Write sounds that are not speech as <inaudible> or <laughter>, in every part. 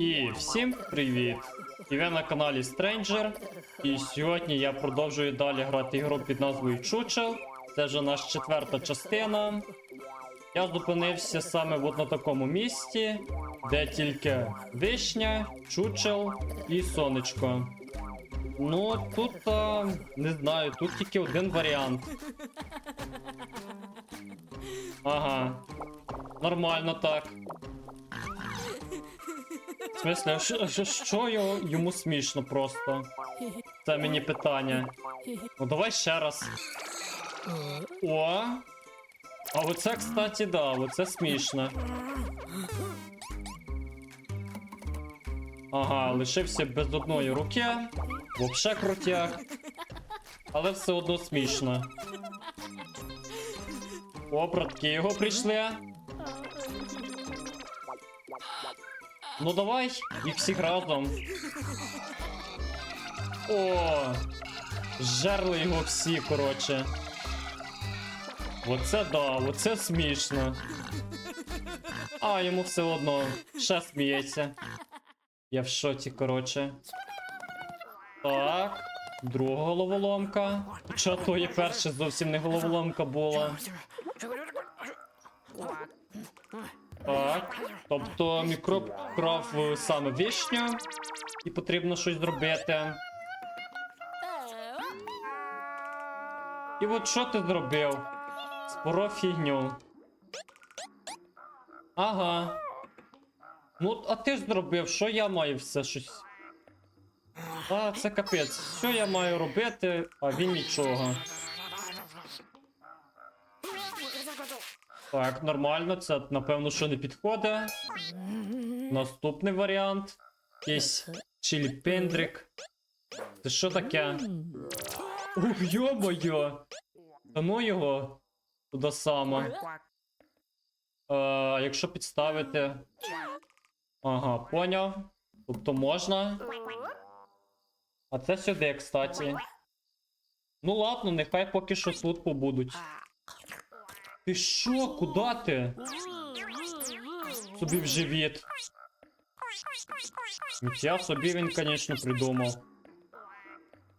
І всім привіт! І ви на каналі Stranger. І сьогодні я продовжую далі грати ігру під назвою Чучел. Це вже наша четверта частина. Я зупинився саме от на такому місці, де тільки вишня, чучел і сонечко. Ну, тут а, не знаю, тут тільки один варіант. <laughs> Ага. Нормально так. В смысле, що, що, що його, йому смішно просто? Це мені питання. Ну давай ще раз. О! А оце, кстати, да, оце смішно. Ага, лишився без одної руки. Вообще крутяк. Але все одно смішно. О, братки його прийшли. Ну давай, їх всіх разом. О! Жерли його всі, коротше. Оце да, оце смішно. А, йому все одно ще сміється. Я в шоці, коротше. Так. Друга головоломка. Хоча то є перша зовсім не головоломка була. Так. Тобто мікроб крав е, саме вишню. І потрібно щось зробити. І от що ти зробив? Споров фігню. Ага. Ну, а ти зробив, що я маю все щось. А, це капець. Що я маю робити, а він нічого. Так, нормально, це напевно, що не підходить. Наступний варіант. Якийсь чилі-пендрик. Це що таке? Ух, йо-моє! Та ну його туди само. Е, якщо підставити. Ага, поняв. Тобто можна. А це сюди, кстати. Ну ладно, нехай поки що тут побудуть. Ти що, куди ти? Собі в живіт. Я собі він, звісно, придумав.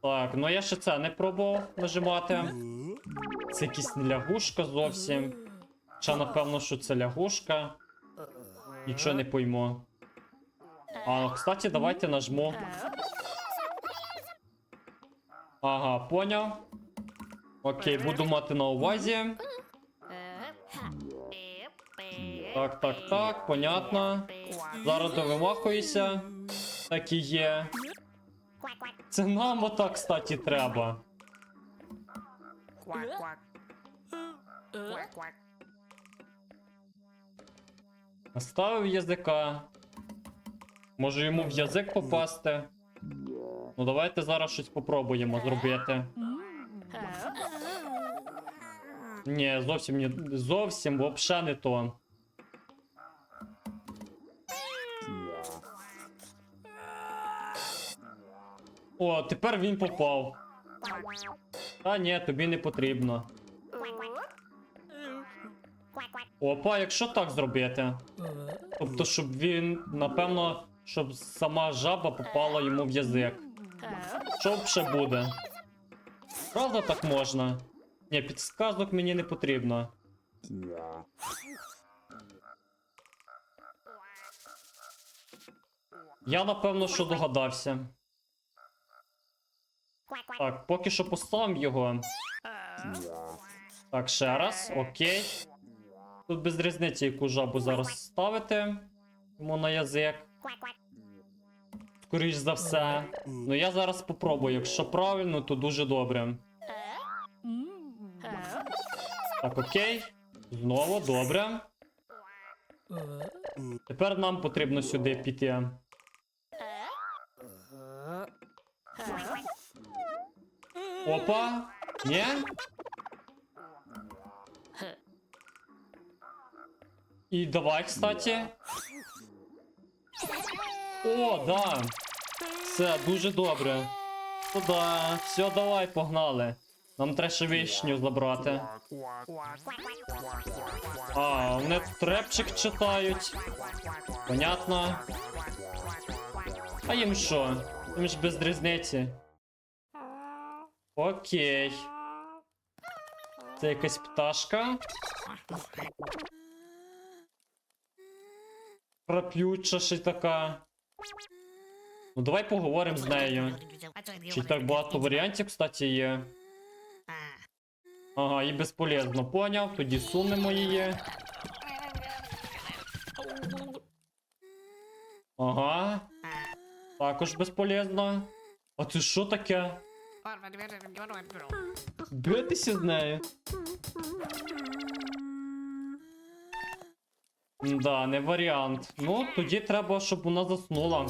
Так, ну я ще це не пробував нажимати. Це якась не лягушка зовсім. Хоча напевно, що це лягушка. Нічого не пойму. А, кстати, давайте нажму. Ага, поняв. Окей, буду мати на увазі. Так, так, так, понятно. Зараз довимахуюся. Так і є. Це нам отак, кстати, треба. Наставив язика. Може йому в язик попасти. Ну давайте зараз щось попробуємо зробити. Ні, зовсім не зовсім вообще не то. О, тепер він попав. Та ні, тобі не потрібно. Опа, якщо так зробити. Тобто, щоб він, напевно, щоб сама жаба попала йому в язик. Що ще буде? Правда так можна? Ні, підсказок мені не потрібно. Я напевно, що догадався. Так, поки що поставимо його. Так, ще раз, окей. Тут без різниці, яку жабу зараз ставити. Йому на язик. Скоріш за все. Ну я зараз спробую. Якщо правильно, то дуже добре. Так, окей. Знову добре. Тепер нам потрібно сюди піти. Опа. Ні? І давай, кстати. О, да. Все, дуже добре. Ну да, все, давай, погнали. Нам треба ще вишню забрати. А, вони трепчик читають. Понятно. А їм що? Їм ж без різниці. Окей. Це якась пташка. Крап'юча ще така. Ну давай поговоримо з нею. Чи так багато варіантів, кстати, є. Ага, і безполезно, поняв. Тоді сунемо її. Ага, також безполезно. А це що таке? Битися з нею? Да, не варіант. Ну, тоді треба, щоб вона заснула.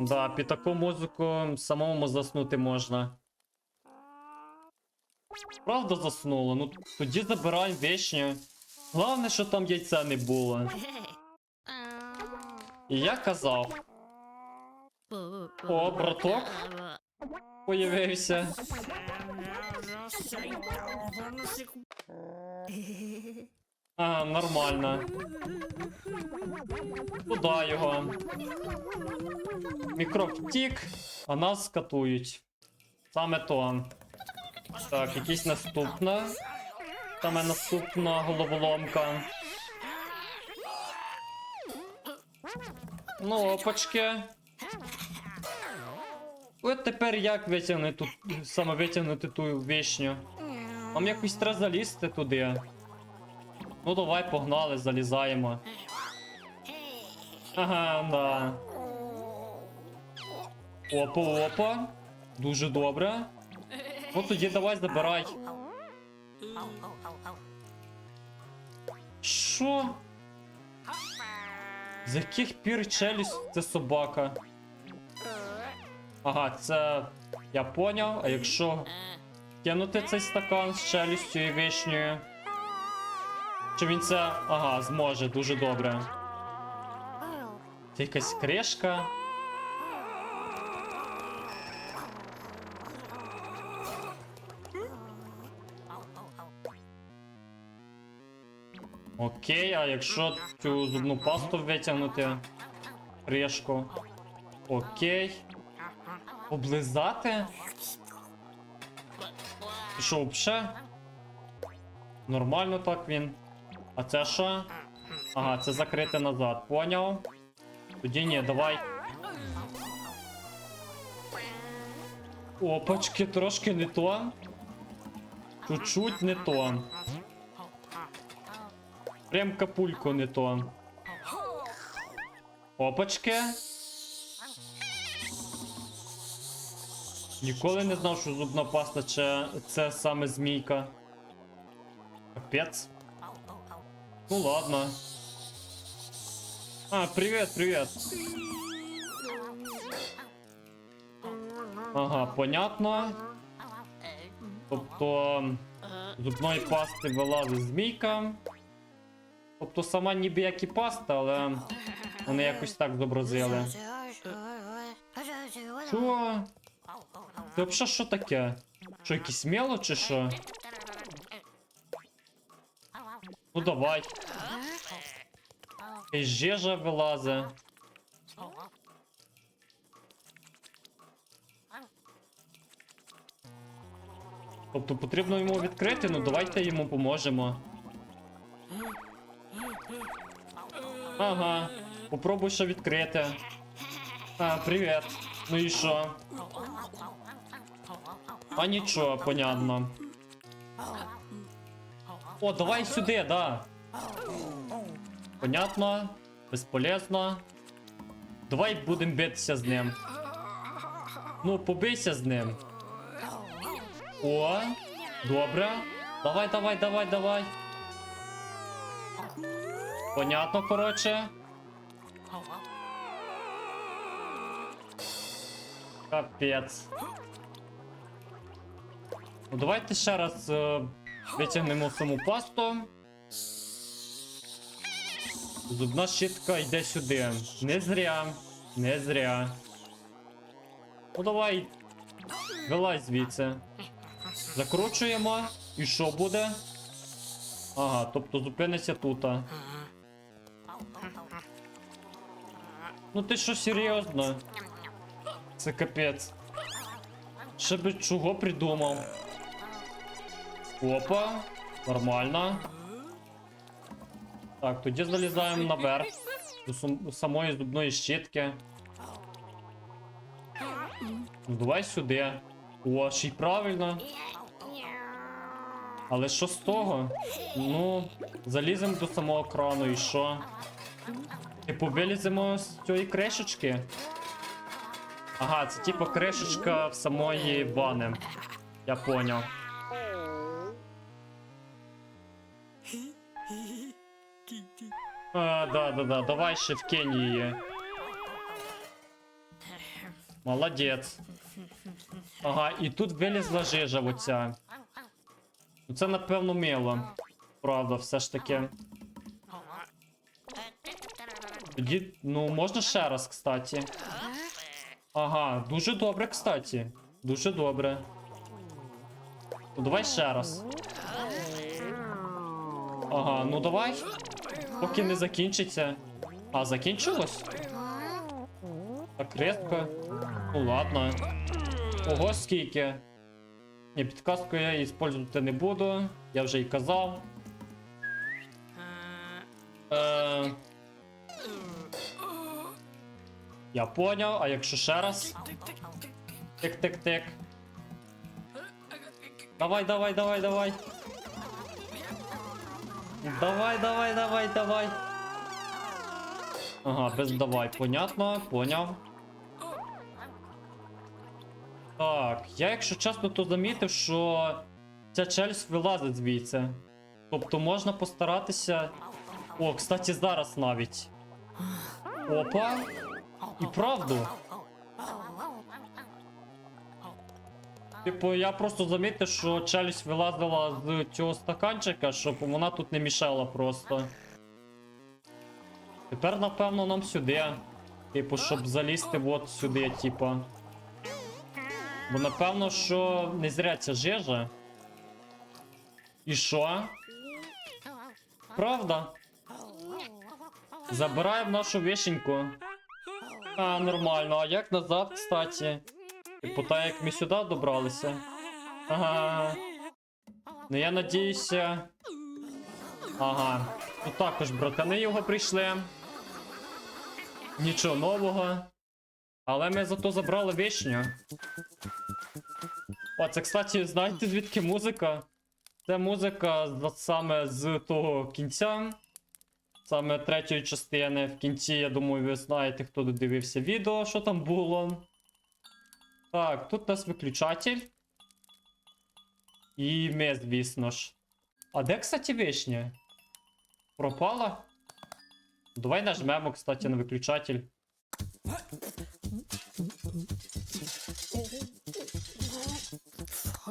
Да, під таку музику самому заснути можна. Правда заснула? Ну тоді забираємо вишню. Головне, що там яйця не було. І я казав, О, браток. появився. Ага, нормально. Куда його? Мікроб а нас катують. Саме то. Так, якийсь наступна. Саме наступна головоломка. Ну, опачки. От тепер як витягнути тут, саме витягнути ту вишню? Нам якось треба залізти туди. Ну давай, погнали, залізаємо. Ага, да. Опа, опа. Дуже добре. Ну тоді давай забирай. Що? З яких пір челюсть це собака? Ага, це я поняв. А якщо кинути цей стакан з челюстю і вишнею? Чи він це. Ага, зможе, дуже добре. Це якась кришка. Окей, а якщо цю зубну пасту витягнути? Кришку. Окей. Облизати? Що, взагалі? Нормально так він. А це що? Ага, це закрити назад, поняв? Тоді ні, давай. Опачки, трошки не то. Чуть-чуть не то. Прям капульку не то. Опачки. Ніколи не знав, що зубна паста це, це саме змійка. Капець. Ну ладно. А, привет, привет. Ага, понятно. Тобто зубної пасти вилазить змійка. Тобто сама ніби як і паста, але вони якось так зобразили. Що? Це взагалі що таке? Що, якісь мело чи що? Ну давай. Якась жежа вилазить. Тобто потрібно йому відкрити, ну давайте йому поможемо. Ага, попробуй ще відкрити. А, привіт. Ну і що? А нічого, понятно. О, давай сюди, да. Понятно, безполезно. Давай будемо битися з ним. Ну, побийся з ним. О, добре. Давай, давай, давай, давай. Понятно, коротше. Капець. Ну, давайте ще раз е, витягнемо саму пасту. Зубна щітка йде сюди. Не зря. Не зря. Ну давай. Вилазь звідси. Закручуємо. І що буде? Ага, тобто зупиниться тут. Ну ти що серйозно? Це капець. Ще би чого придумав. Опа, нормально. Так, тоді залізаємо наверх. До самої зубної щітки. Ну давай сюди. О, ще й правильно. Але що з того? Ну, заліземо до самого крану і що? Типу, виліземо з цієї кришечки. Ага, це типу кришечка в самої вани. Я поняв. А, да, да, да, давай ще вкинь її. Молодець. Ага, і тут вилізла жижа оця. Ну, Це напевно мило. Правда, все ж таки. Тоді, ну, можна ще раз, кстати. Ага, дуже добре, кстати. Дуже добре. Ну, давай ще раз. Ага, ну давай. Поки не закінчиться. А, закінчилось? Так різко. Ну ладно. Ого, скільки. Ні, підказку я використовувати не буду. Я вже й казав. Е... Я поняв, а якщо ще раз? Тик-тик-тик. Давай, давай, давай, давай. Давай, давай, давай, давай. Ага, без давай, понятно, поняв. Так, я, якщо чесно, то замітив, що ця челюсть вилазить звідси. Тобто можна постаратися. О, кстати, зараз навіть. Опа. І правду. Типу, я просто замітив, що челюсть вилазила з цього стаканчика, щоб вона тут не мішала просто. Тепер, напевно, нам сюди. Типу, щоб залізти от сюди, типа. Бо напевно, що не зря ця жижа. І що? Правда? Забираємо нашу вишеньку. А, нормально. А як назад, кстати? Типу, так як ми сюди добралися. Ага. Ну я надіюся. Ага. Тут також братани його прийшли. Нічого нового. Але ми зато забрали вишню. О, це, кстати, знаєте звідки музика? Це музика саме з того кінця. Саме третьої частини. В кінці, я думаю, ви знаєте, хто додивився відео, що там було. Так, тут у нас виключатель. І ми, звісно ж. А де, кстати, вишня? Пропала? Давай нажмемо, кстати, на виключатель.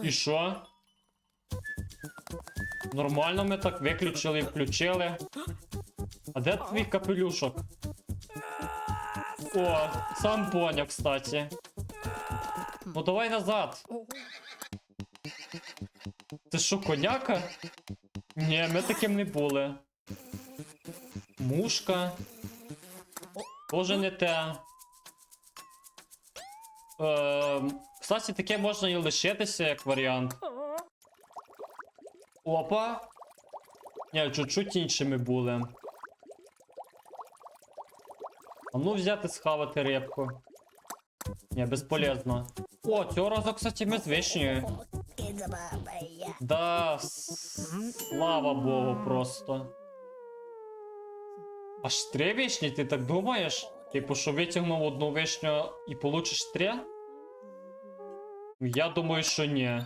І що? Нормально ми так виключили і включили. А де твій капелюшок? О, сам поняв, кстати. Ну давай назад. Це що, коняка? Ні, ми таким не були. Мушка. Тоже не те. Ем, кстати, таке можна і лишитися як варіант. Опа. Ні, чуть-чуть іншими були. А ну взяти схавати рибку. Ні, безполезно. О, цього разу, кстати, ми з. Да, слава богу, просто. Аж три вишні, ти так думаєш? Типу, що витягнув одну вишню і получиш три? Я думаю, що ні.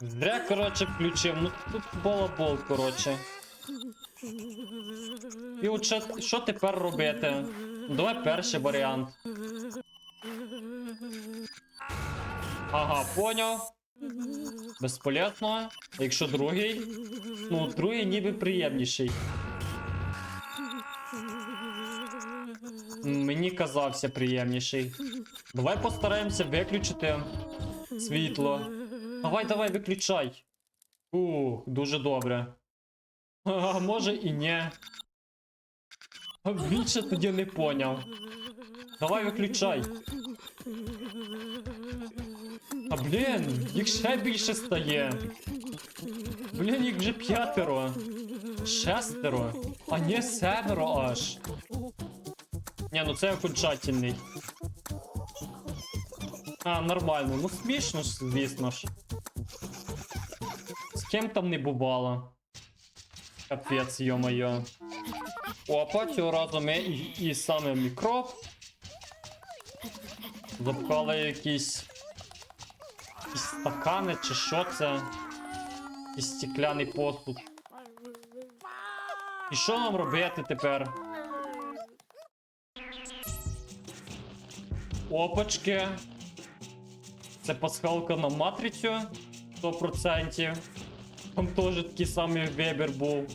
Зря, коротше, включив. Ну тут балабол, коротше. І от що, що тепер робити? Давай перший варіант. Ага, поняв. Безполезно. Якщо другий. Ну, другий ніби приємніший. Мені казався приємніший. Давай постараємося виключити світло. Давай, давай, виключай. Ух, дуже добре. А може і ні. Більше тоді не поняв. Давай виключай. А блін, їх ще більше стає. Блін, їх вже п'ятеро. Шестеро. А не семеро аж. Ні, ну це окончательний. А, нормально. Ну смішно ж, звісно ж. З ким там не бувало. Капець, йо-моє. Опа, цього разу ми і, і саме мікроб. Запхали якісь. Якісь стакани чи що це? Якийсь стекляний посуд. І що нам робити тепер? Опачки. Це пасхалка на матрицю 100%. Там теж такий самий вибір був.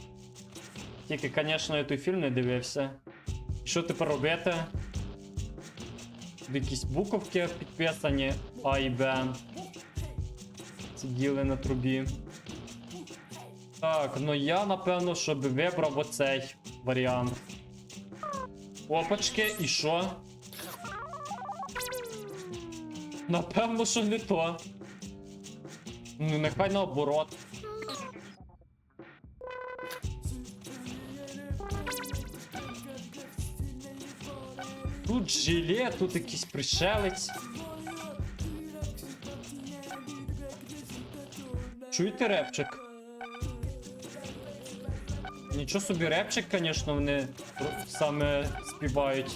Тільки, звісно, я той фільм не дивився. Що тепер робити? Якісь буковки підписані А і Б. Сиділи на трубі. Так, ну я напевно, щоб вибрав оцей варіант. Опачки, і що? Напевно, що не то. Ну, нехай наоборот. Тут жиле, тут якийсь пришелець. Чуєте репчик? Нічого собі репчик, звісно, вони саме співають.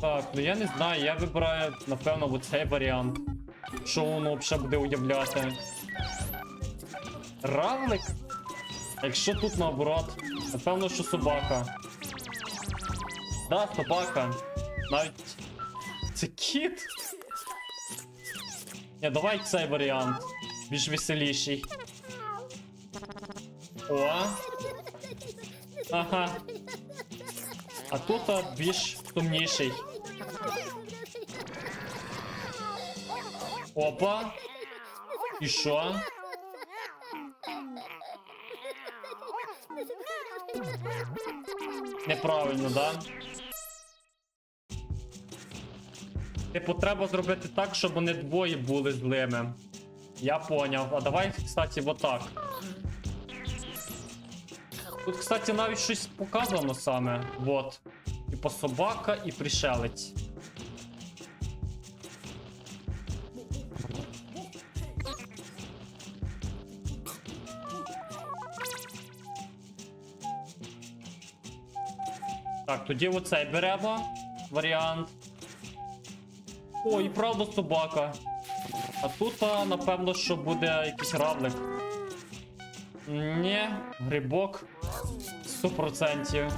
Так, ну я не знаю, я вибираю, напевно, оцей варіант. Що воно взагалі буде уявляти? Равлик? Якщо тут наоборот, напевно, що собака. Да, собака. Навіть. Це кіт. Ні, давай цей варіант. Більш веселіший. О. Ага. А тут більш сумніший. Опа. І що? Неправильно, да? Типу, треба зробити так, щоб вони двоє були злими. Я поняв. А давай, кстати, вот так. Тут, кстати, навіть щось показано саме. Вот. Типа собака і пришелець. Так, тоді оцей беремо варіант. О, і правда собака. А тут, напевно, що буде якийсь равлик. Ні, грибок. 100%.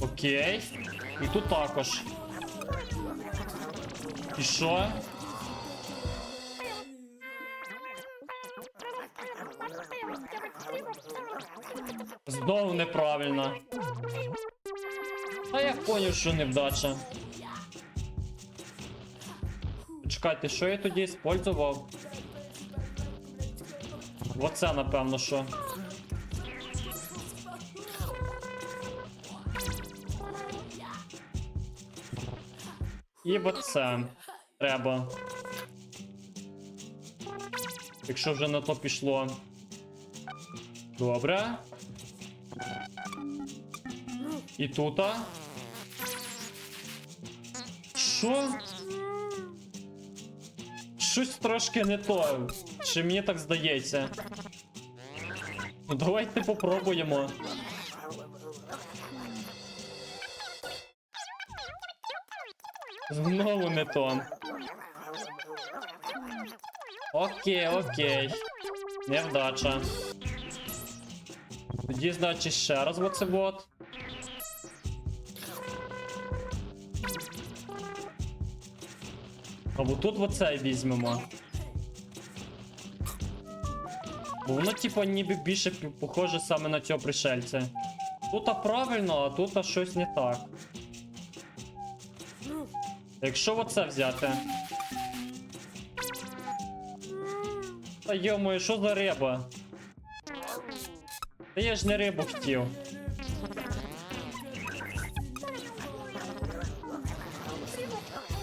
Окей. І тут також. І що? Знову неправильно. А що невдача. Чекайте, що я тоді использував? Оце, напевно, що. І оце треба. Якщо вже на то пішло. Добре. І тута. Що? Щось трошки не то. Чи мені так здається? Ну давайте попробуємо. Знову не то. Окей, окей. Невдача. Тоді, значить, ще раз оце вот. А от тут оцей візьмемо. Бо воно, типа, ніби більше похоже саме на цього пришельця. Тут а правильно, а тут а щось не так. Якщо оце взяти. Та йомою, що за риба? Та я ж не рибу хотів.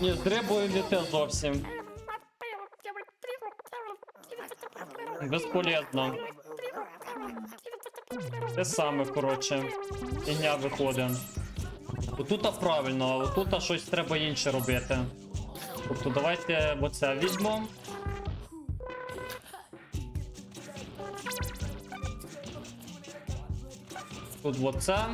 Ні, з рибою те зовсім. Безполезно. Те саме, коротше. Ігня виходить. Отут правильно, а отут щось треба інше робити. Тобто давайте оце візьмемо. Тут оце.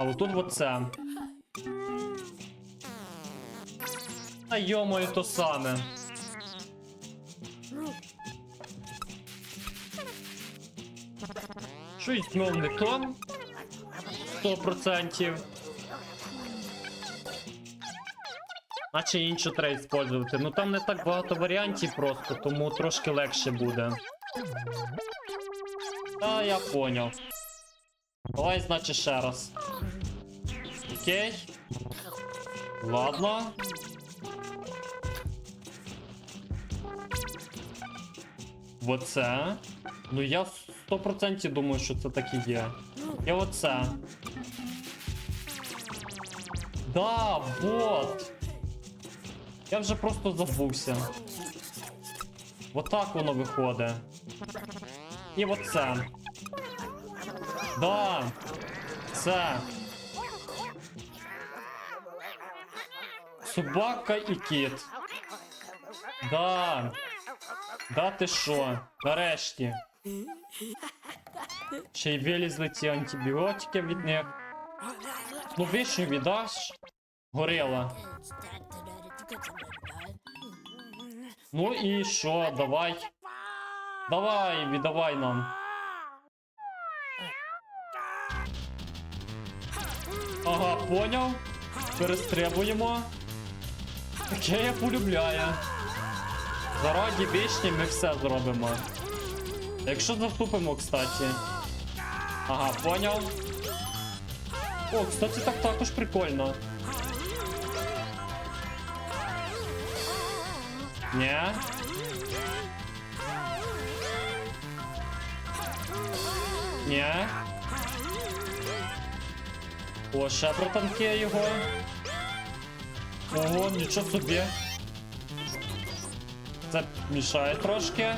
А отут оце. Та йомою то саме. Щось знов не то. 100%. Наче іншу треба использувати. Ну там не так багато варіантів просто, тому трошки легше буде. Та я поняв. Давай, значить, ще раз. Окей. Ладно. Оце. Ну я 100% думаю, що це так і є. І оце. Да, вот. Я вже просто забувся. Отак воно виходить. І оце. Да. Це. Собака і кіт. Да. Да ти що? Нарешті. Ще й вилізли ці антибіотики від них. Ну вишню віддаш. Горила. Ну і що, давай. Давай, віддавай нам. Ага, поняв. Перестрибуємо. Таке я полюбляю. Зараді вічні ми все зробимо. Якщо заступимо, кстати. Ага, поняв. О, кстати, так також прикольно. Ні. Ні. О, ще протанкує його. Ого, нічого собі. Це мішає трошки.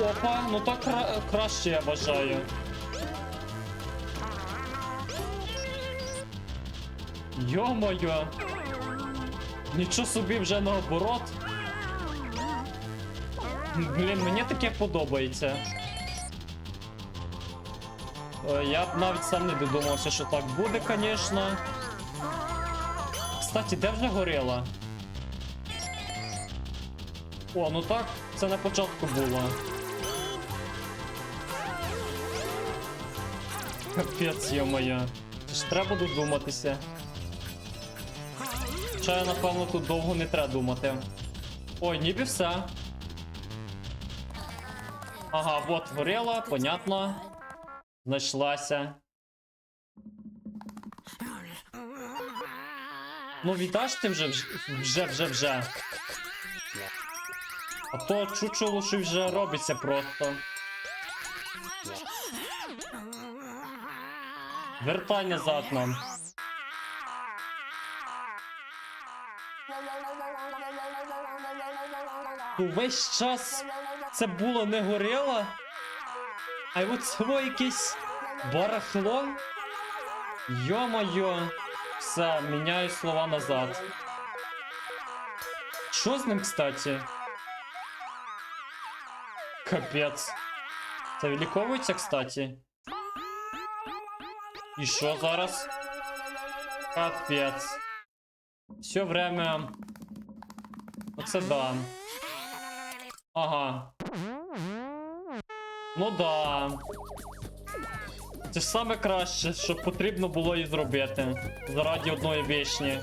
Опа, ну так кра краще я вважаю. Йо-моє. Нічого собі вже наоборот. Блін, мені таке подобається. Е, Я б навіть сам не додумався, що так буде, звісно. Кстати, де вже горила? О, ну так, це на початку було. Капець, йо-моє. Ж треба додуматися. Хоча, напевно, тут довго не треба думати. Ой, ніби все. Ага, от горила, понятно. Знайшлася. Ну, віддаш ти вже, вже, вже, вже. А то чучело що вже робиться просто. Вертай назад нам. Ну, весь час це було не горіло, а от цього якесь барахло. Йо-моє. Все, міняю слова назад. Що з ним, кстати? Капець. Це виліковується, кстати. І що зараз? Капець. Все время. Оце да. Ага. Ну да. Це ж саме краще, що потрібно було і зробити. заради одної вишні.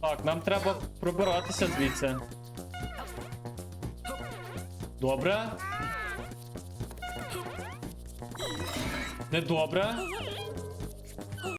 Так, нам треба пробиратися звідси. Добре. Недобре.